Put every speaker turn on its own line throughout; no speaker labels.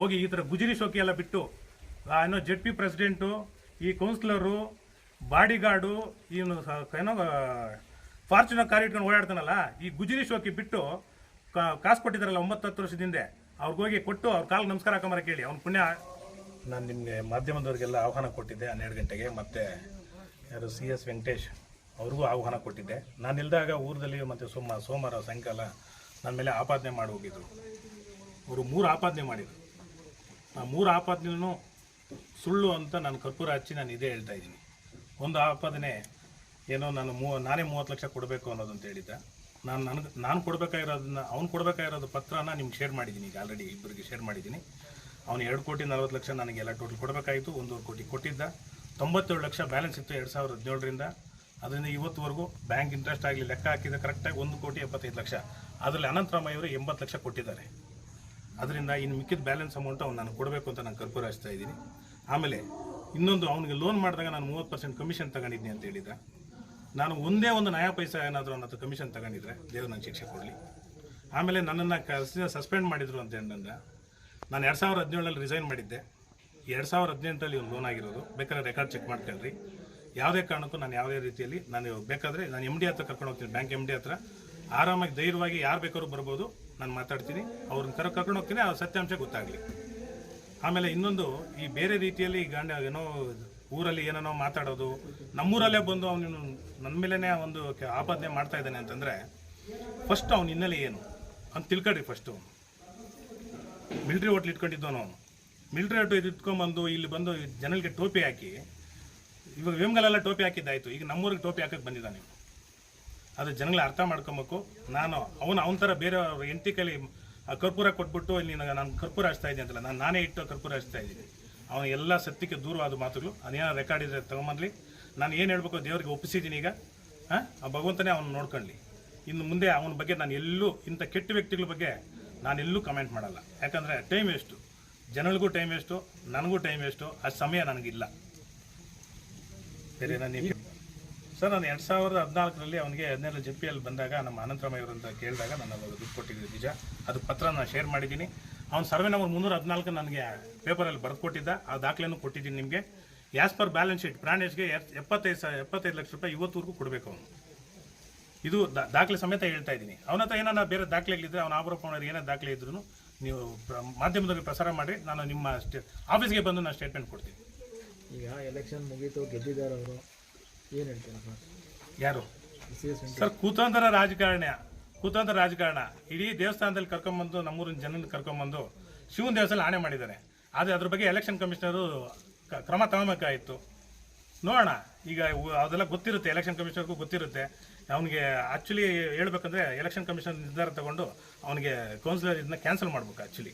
ಹೋಗಿ ಈ ಥರ ಗುಜರಿ ಶೋಕಿ ಎಲ್ಲ ಬಿಟ್ಟು ಏನೋ ಜೆಡ್ ಪಿ ಪ್ರೆಸಿಡೆಂಟು, ಈ ಕೌನ್ಸಿಲರು, ಬಾಡಿಗಾರ್ಡು ಇವನು ಏನೋ ಫಾರ್ಚುನರ್ ಕಾರ್ ಇಟ್ಕೊಂಡು ಓಡಾಡ್ತಾನಲ್ಲ, ಈ ಗುಜರಿ ಶೋಕಿ ಬಿಟ್ಟು ಕಾಸು ಕೊಟ್ಟಿದ್ದಾರಲ್ಲ ಒಂಬತ್ತು ಹತ್ತು ವರ್ಷದ ಹಿಂದೆ ಅವ್ರಿಗೋಗಿ ಕೊಟ್ಟು ಅವ್ರ ಕಾಲು ನಮಸ್ಕಾರ ಹಾಕೊಂಬರ ಕೇಳಿ, ಅವ್ನ ಪುಣ್ಯ. ನಾನು ನಿಮಗೆ ಮಾಧ್ಯಮದವ್ರಿಗೆಲ್ಲ ಆಹ್ವಾನ ಕೊಟ್ಟಿದ್ದೆ ಹನ್ನೆರಡು ಗಂಟೆಗೆ, ಮತ್ತು ಯಾರು ಸಿ ಎಸ್ ವೆಂಕಟೇಶ್ ಅವ್ರಿಗೂ ಆಹ್ವಾನ ಕೊಟ್ಟಿದ್ದೆ. ನಾನು ಇಲ್ದಾಗ ಊರದಲ್ಲಿ ಮತ್ತು ಸೋಮ, ಸೋಮವಾರ ಸಾಯಂಕಾಲ ನನ್ನ ಮೇಲೆ ಆಪಾದನೆ ಮಾಡಿ ಹೋಗಿದ್ರು. ಅವರು ಮೂರು ಆಪಾದನೆ ಮಾಡಿದರು. ಆ ಮೂರು ಆಪಾದನೂ ಸುಳ್ಳು ಅಂತ ನಾನು ಕರ್ಪೂರ ಹಚ್ಚಿ ನಾನು ಇದೇ ಹೇಳ್ತಾ ಇದ್ದೀನಿ. ಒಂದು ಆಪಾದನೆ ಏನೋ ನಾನು ಮೂ, ನಾನೇ ಮೂವತ್ತು ಲಕ್ಷ ಕೊಡಬೇಕು ಅನ್ನೋದು ಅಂತ ಹೇಳಿದ್ದ. ನಾನು ನನಗೆ, ನಾನು ಕೊಡಬೇಕಾಗಿರೋದನ್ನ, ಅವ್ನು ಕೊಡಬೇಕಾಗಿರೋದು ಪತ್ರನ ನಿಮ್ಗೆ ಶೇರ್ ಮಾಡಿದ್ದೀನಿ ಈಗ ಆಲ್ರೆಡಿ ಇಬ್ಬರಿಗೆ ಶೇರ್ ಮಾಡಿದ್ದೀನಿ. ಅವ್ನು ಎರಡು ಕೋಟಿ ನಲ್ವತ್ತು ಲಕ್ಷ ನನಗೆಲ್ಲ ಟೋಟಲ್ ಕೊಡಬೇಕಾಯಿತು ಒಂದೂವರೆ ಕೋಟಿ ಕೊಟ್ಟಿದ್ದ. ತೊಂಬತ್ತೇಳು ಲಕ್ಷ ಬ್ಯಾಲೆನ್ಸ್ ಇತ್ತು ಎರಡು ಸಾವಿರದ ಹದಿನೇಳರಿಂದ. ಅದರಿಂದ ಇವತ್ತುವರೆಗೂ ಬ್ಯಾಂಕ್ ಇಂಟ್ರೆಸ್ಟ್ ಆಗಲಿ ಲೆಕ್ಕ ಹಾಕಿದ ಕರೆಕ್ಟಾಗಿ ಒಂದು ಕೋಟಿ ಎಪ್ಪತ್ತೈದು ಲಕ್ಷ. ಅದರಲ್ಲಿ ಅನಂತರಾಮಯ್ಯವರು ಎಂಬತ್ತು ಲಕ್ಷ ಕೊಟ್ಟಿದ್ದಾರೆ. ಅದರಿಂದ ಇನ್ನು ಮಿಕ್ಕಿದ ಬ್ಯಾಲೆನ್ಸ್ ಅಮೌಂಟ್ ಅವ್ನು ನಾನು ಕೊಡಬೇಕು ಅಂತ ನಾನು ಕರ್ಪೂರ ಹಚ್ತಾ ಇದ್ದೀನಿ. ಆಮೇಲೆ ಇನ್ನೊಂದು ಅವನಿಗೆ ಲೋನ್ ಮಾಡಿದಾಗ ನಾನು ಮೂವತ್ತು ಪರ್ಸೆಂಟ್ ಕಮಿಷನ್ ತಗೊಂಡಿದ್ದೀನಿ ಅಂತ ಹೇಳಿದ್ದ ನಾನು ಒಂದೇ ಒಂದು ನಯಾ ಪೈಸ ಏನಾದರೂ ಅವನ ಹತ್ರ ಕಮಿಷನ್ ತಗೊಂಡಿದ್ರೆ ದೇವ್ರು ನಾನು ಶಿಕ್ಷೆ ಕೊಡಲಿ. ಆಮೇಲೆ ನನ್ನನ್ನು ಕೆಲಸದಿಂದ ಸಸ್ಪೆಂಡ್ ಮಾಡಿದರು ಅಂತ ಏನಂದ ನಾನು ಎರಡು ಸಾವಿರದ ಹದಿನೇಳರಲ್ಲಿ ರಿಸೈನ್ ಮಾಡಿದ್ದೆ. ಎರಡು ಸಾವಿರದ ಹದಿನೆಂಟರಲ್ಲಿ ಒಂದು ಲೋನ್ ಆಗಿರೋದು. ಬೇಕಾದ್ರೆ ರೆಕಾರ್ಡ್ ಚೆಕ್ ಮಾಡ್ಕೊಳ್ರಿ. ಯಾವುದೇ ಕಾರಣಕ್ಕೂ ನಾನು ಯಾವುದೇ ರೀತಿಯಲ್ಲಿ ನಾನು ಬೇಕಾದರೆ ನಾನು ಎಂ ಡಿ ಹತ್ರ ಕರ್ಕೊಂಡು ಹೋಗ್ತೀನಿ. ಬ್ಯಾಂಕ್ ಎಂ ಡಿ ಹತ್ರ. ಆರಾಮಾಗಿ, ಧೈರ್ಯವಾಗಿ ಯಾರು ಬೇಕಾದ್ರೂ ಬರ್ಬೋದು. ನಾನು ಮಾತಾಡ್ತೀನಿ. ಅವ್ರನ್ನ ಕರ ಕರ್ಕೊಂಡು ಹೋಗ್ತೀನಿ. ಆ ಸತ್ಯಾಂಶ ಗೊತ್ತಾಗಲಿ. ಆಮೇಲೆ ಇನ್ನೊಂದು, ಈ ಬೇರೆ ರೀತಿಯಲ್ಲಿ ಗಂಡ, ಏನೋ ಊರಲ್ಲಿ ಏನೇನೋ ಮಾತಾಡೋದು, ನಮ್ಮೂರಲ್ಲೇ ಬಂದು ಅವನು ನನ್ನ ಮೇಲೇ ಒಂದು ಆಪಾದನೆ ಮಾಡ್ತಾ ಇದ್ದಾನೆ ಅಂತಂದರೆ ಫಸ್ಟ್ ಅವ್ನ ಹಿನ್ನೆಲೆ ಏನು? ಅಂತ ತಿಳ್ಕೊಳ್ರಿ ಫಸ್ಟು ಮಿಲ್ಟ್ರಿ ಹೋಟ್ಲ್ ಇಟ್ಕೊಂಡಿದ್ದವನು ಅವನು. ಮಿಲ್ಟ್ರಿ ಹೋಟ್ಲ್ ಇಟ್ಕೊಂಡ್ಬಂದು, ಇಲ್ಲಿ ಬಂದು ಜನಗಳಿಗೆ ಟೋಪಿ ಹಾಕಿ, ಇವಾಗ ವೇಮ್ಗಲೆಲ್ಲ ಟೋಪಿ ಹಾಕಿದ್ದಾಯಿತು. ಈಗ ನಮ್ಮೂರಿಗೆ ಟೋಪಿ ಹಾಕಕ್ಕೆ ಬಂದಿದ್ದಾನೆ. ಅದು ಜನಗಳ ಅರ್ಥ ಮಾಡ್ಕೊಬೇಕು. ನಾನು ಅವನು ಅವನ ಥರ ಬೇರೆ ಎಂಟಿ ಕೈಲಿ ಕರ್ಪೂರ ಕೊಟ್ಬಿಟ್ಟು ಇಲ್ಲಿ ನಾನು ಕರ್ಪೂರ ಹಚ್ತಾ ಇದ್ದೀನಿ ಅಂತಲ್ಲ, ನಾನು ನಾನೇ ಇಟ್ಟು ಕರ್ಪೂರ ಹಚ್ತಾ ಇದ್ದೀನಿ. ಅವನ ಎಲ್ಲ ಸತ್ಯಕ್ಕೆ ದೂರವಾದ ಮಾತುಗಳು. ಅದೇನೋ ರೆಕಾರ್ಡ್ ಇದ್ರೆ ತಗೊಂಬಂದ್ಲಿ. ನಾನು ಏನು ಹೇಳ್ಬೇಕು ದೇವರಿಗೆ ಒಪ್ಪಿಸಿದ್ದೀನಿ ಈಗ. ಆ ಭಗವಂತನೇ ಅವನು ನೋಡ್ಕೊಳ್ಳಿ ಇನ್ನು ಮುಂದೆ ಅವನ ಬಗ್ಗೆ ನಾನು ಎಲ್ಲೂ ಇಂಥ ಕೆಟ್ಟ ವ್ಯಕ್ತಿಗಳ ಬಗ್ಗೆ ನಾನು ಎಲ್ಲೂ ಕಮೆಂಟ್ ಮಾಡಲ್ಲ. ಯಾಕಂದರೆ ಟೈಮ್ ವೇಸ್ಟು ಜನಗಳಿಗೂ ಟೈಮ್ ವೇಸ್ಟು ನನಗೂ ಟೈಮ್ ವೇಸ್ಟು ಆ ಸಮಯ ನನಗಿಲ್ಲ. ಬೇರೆ ನಾನು ಸರ್, ನಾನು ಎರಡು ಸಾವಿರದ ಹದಿನಾಲ್ಕರಲ್ಲಿ ಅವನಿಗೆ ಹದಿನೇಳು ಜೆ ಪಿ ಎಲ್ ಬಂದಾಗ, ನಮ್ಮ ಅನಂತರಾಮಯ್ಯ ಇವರಂತ ಕೇಳಿದಾಗ ನಾನು ಅವಾಗ ದುಡ್ಡು ಕೊಟ್ಟಿದ್ದೆ ನಿಜ. ಅದು ಪತ್ರ ನಾನು ಶೇರ್ ಮಾಡಿದ್ದೀನಿ. ಅವ್ನು ಸರ್ವೆ ನಂಬರ್ ಮುನ್ನೂರ ಹದಿನಾಲ್ಕು ನನಗೆ ಪೇಪರಲ್ಲಿ ಬರೆದು ಕೊಟ್ಟಿದ್ದ ಆ ದಾಖಲೆಯನ್ನು ಕೊಟ್ಟಿದ್ದೀನಿ ನಿಮಗೆ. ಆ್ಯಸ್ ಪರ್ ಬ್ಯಾಲೆನ್ಸ್ ಶೀಟ್ ಪ್ರಾಣೇಶ್ಗೆ ಎಪ್ಪತ್ತೈದು ಸಾವಿರ ಎಪ್ಪತ್ತೈದು ಲಕ್ಷ ರೂಪಾಯಿ ಇವತ್ತುವರೆಗೂ ಕೊಡಬೇಕು ಅವನು. ಇದು ದಾಖಲೆ ಸಮೇತ ಹೇಳ್ತಾ ಇದ್ದೀನಿ. ಅವನ ಹತ್ರ ಏನಾರ ಬೇರೆ ದಾಖಲೆಗಳಿದ್ರೆ, ಅವನ ಆರೋಪಣರು ಏನೇ ದಾಖಲೆ ಇದ್ರೂ ನೀವು ಮಾಧ್ಯಮದಲ್ಲಿ ಪ್ರಸಾರ ಮಾಡಿ, ನಾನು ನಿಮ್ಮ ಸ್ಟೇ, ಆಫೀಸ್ಗೆ ಬಂದು ನಾನು ಸ್ಟೇಟ್ಮೆಂಟ್ ಕೊಡ್ತೀನಿ.
ಈಗ ಎಲೆಕ್ಷನ್ ಮುಗೀತು, ಗೆದ್ದಿದ್ದಾರೆ ಅವರು. ಏನು ಹೇಳ್ತೀರಾ ಸರ್?
ಯಾರು?
ಸಿ ಎಸ್
ಸರ್ ಕೂತಂತರ ರಾಜಕಾರಣ ಕೂತಂತರ ರಾಜಕಾರಣ. ಇಡೀ ದೇವಸ್ಥಾನದಲ್ಲಿ ಕರ್ಕೊಂಬಂದು ನಮ್ಮೂರಿನ ಜನನ ಕರ್ಕೊಂಬಂದು ಶಿವನ ದೇವಸ್ಥಾನ ಆಣೆ ಮಾಡಿದ್ದಾರೆ. ಆದರೆ ಅದ್ರ ಬಗ್ಗೆ ಎಲೆಕ್ಷನ್ ಕಮಿಷನರು ಕ್ರಮ ತಗೋಬೇಕಾಯಿತು ನೋಡೋಣ ಈಗ ಅದೆಲ್ಲ ಗೊತ್ತಿರುತ್ತೆ ಎಲೆಕ್ಷನ್ ಕಮಿಷನರ್ಗೂ ಗೊತ್ತಿರುತ್ತೆ. ಅವನಿಗೆ ಆ್ಯಕ್ಚುಲಿ ಹೇಳ್ಬೇಕಂದ್ರೆ ಎಲೆಕ್ಷನ್ ಕಮಿಷನ್ ನಿರ್ಧಾರ ತಗೊಂಡು ಅವನಿಗೆ ಕೌನ್ಸಿಲರ್ ಇದನ್ನ ಕ್ಯಾನ್ಸಲ್ ಮಾಡ್ಬೇಕು ಆ್ಯಕ್ಚುಲಿ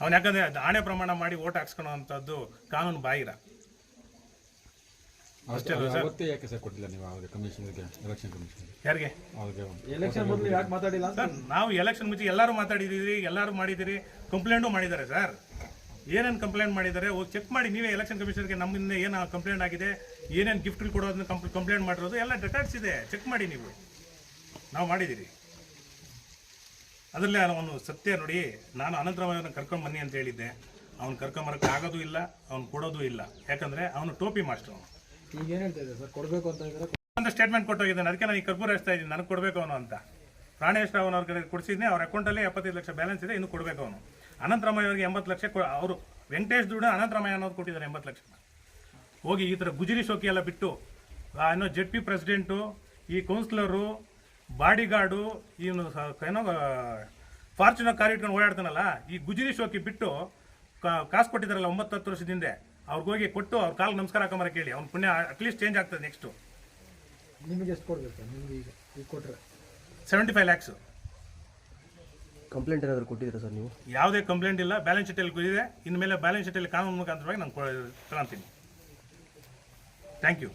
ಅವ್ನು ಯಾಕಂದ್ರೆ ಅದು ಆಣೆ ಪ್ರಮಾಣ ಮಾಡಿ ಓಟ್ ಹಾಕ್ಸ್ಕೊಳ್ಳೋ ಅಂಥದ್ದು ಕಾನೂನು ಬಾಹಿರ.
ಅವತ್ತೇ ಯಾಕೆ ಸರ್ ಕೊಟ್ಟಿಲ್ಲ ನೀವು ಅವ್ರಿಗೆ ಕಮಿಷನ್ಗೆ ಎಲೆಕ್ಷನ್ ಕಮಿಷನ್
ಯಾರಿಗೆ?
ಅವ್ರಿಗೆ
ಎಲೆಕ್ಷನ್ ಮೊದಲು ಯಾಕೆ ಮಾತಾಡಿಲ್ಲ
ಸರ್ ನಾವು ಎಲೆಕ್ಷನ್ ಮುಂಚೆ ಎಲ್ಲರೂ ಮಾತಾಡಿದೀರಿ ಎಲ್ಲರೂ ಮಾಡಿದಿರಿ ಕಂಪ್ಲೇಂಟು ಮಾಡಿದ್ದಾರೆ ಸರ್. ಏನೇನು ಕಂಪ್ಲೇಂಟ್ ಮಾಡಿದ್ದಾರೆ ಹೋಗಿ ಚೆಕ್ ಮಾಡಿ ನೀವೇ ಎಲೆಕ್ಷನ್ ಕಮಿಷನ್ಗೆ ನಮ್ಮಿಂದ ಏನು ಕಂಪ್ಲೇಂಟ್ ಆಗಿದೆ ಏನೇನು ಗಿಫ್ಟ್ ಕೊಡೋದನ್ನ ಕಂಪ್ ಕಂಪ್ಲೇಂಟ್ ಮಾಡಿರೋದು ಎಲ್ಲ ರೆಕಾರ್ಡ್ಸ್ ಇದೆ. ಚೆಕ್ ಮಾಡಿ ನೀವು. ನಾವು ಮಾಡಿದ್ದೀರಿ ಅದರಲ್ಲೇ ಅವನು ಸತ್ಯ ನೋಡಿ ನಾನು ಅನಂತರವನ್ನ ಕರ್ಕೊಂಡು ಬನ್ನಿ ಅಂತ ಹೇಳಿದ್ದೆ. ಅವ್ನು ಕರ್ಕೊಂಬರಕ್ಕೆ ಆಗೋದು ಇಲ್ಲ ಅವ್ನು ಕೊಡೋದು ಇಲ್ಲ. ಯಾಕಂದರೆ ಅವನು ಟೋಪಿ ಮಾಸ್ಟರ್ ಅವನು.
ಅಂತ
ಸ್ಟೇಟ್ಮೆಂಟ್ ಕೊಟ್ಟೋಗಿದ್ದಾನೆ. ಅದಕ್ಕೆ ನಾನು ಈ ಕರ್ಪೂರ ಹಚ್ತಾ ಇದ್ದೀನಿ. ನನಗೆ ಕೊಡಬೇಕು ಅವನು ಅಂತ. ಪ್ರಾಣೇಶ್ ರಾವ್ ಅವ್ರ ಕಡೆ ಕೊಡಿಸಿದ್ನಿ, ಅವ್ರ ಅಕೌಂಟಲ್ಲಿ ಎಪ್ಪತ್ತೈದು ಲಕ್ಷ ಬ್ಯಾಲೆನ್ಸ್ ಇದೆ, ಇನ್ನು ಕೊಡಬೇಕು ಅವನು. ಅನಂತರಾಮಯ್ಯ ಅವರಿಗೆ ಎಂಬತ್ತು ಲಕ್ಷ ಅವರು ವೆಂಕಟೇಶ್ ದುಡ್ಡು ಅನಂತರಾಮಯ್ಯ ಅನ್ನೋದು ಕೊಟ್ಟಿದ್ದಾರೆ ಎಂಬತ್ತು ಲಕ್ಷ. ಹೋಗಿ ಈ ಥರ ಗುಜರಿ ಶೋಕಿ ಎಲ್ಲ ಬಿಟ್ಟು ಏನೋ ಜೆಡ್ ಪಿ ಪ್ರೆಸಿಡೆಂಟು ಈ ಕೌನ್ಸಿಲರು ಬಾಡಿಗಾರ್ಡು ಇವನು ಏನೋ ಫಾರ್ಚುನರ್ ಕಾರ್ ಇಟ್ಕೊಂಡು ಓಡಾಡ್ತಾನಲ್ಲ, ಈ ಗುಜರಿ ಶೋಕಿ ಬಿಟ್ಟು ಕಾಸು ಕೊಟ್ಟಿದ್ದಾರಲ್ಲ ಒಂಬತ್ತು ಹತ್ತು ವರ್ಷದ ಹಿಂದೆ ಅವ್ರಿಗೋಗಿ ಕೊಟ್ಟು ಅವ್ರ ಕಾಲ್ ನಮಸ್ಕಾರ ಹಾಕೊಂಬರ ಕೇಳಿ. ಅವ್ನ ಪುಣ್ಯ ಅಟ್ಲೀಸ್ಟ್ ಚೇಂಜ್ ಆಗ್ತದೆ ನೆಕ್ಸ್ಟು
ನಿಮಗೆ ಎಷ್ಟು ಕೊಡ್ಬೇಕು ಸರ್? ನಿಮ್ಗೆ ಈಗ ಈಗ ಕೊಟ್ಟರೆ
ಸೆವೆಂಟಿ ಫೈವ್ ಲ್ಯಾಕ್ಸು
ಕಂಪ್ಲೇಂಟ್ ಏನಾದರೂ ಕೊಟ್ಟಿದ್ದೀರಾ ಸರ್ ನೀವು?
ಯಾವುದೇ ಕಂಪ್ಲೇಂಟ್ ಇಲ್ಲ. ಬ್ಯಾಲೆನ್ಸ್ ಶೀಟಲ್ಲಿ ಇದೆ ಇನ್ಮೇಲೆ ಬ್ಯಾಲೆನ್ಸ್ ಶೀಟಲ್ಲಿ ಕಾನೂನು ಮುಖಾಂತರವಾಗಿ ನಾನು ತಗೊಂತೀನಿ ಥ್ಯಾಂಕ್ ಯು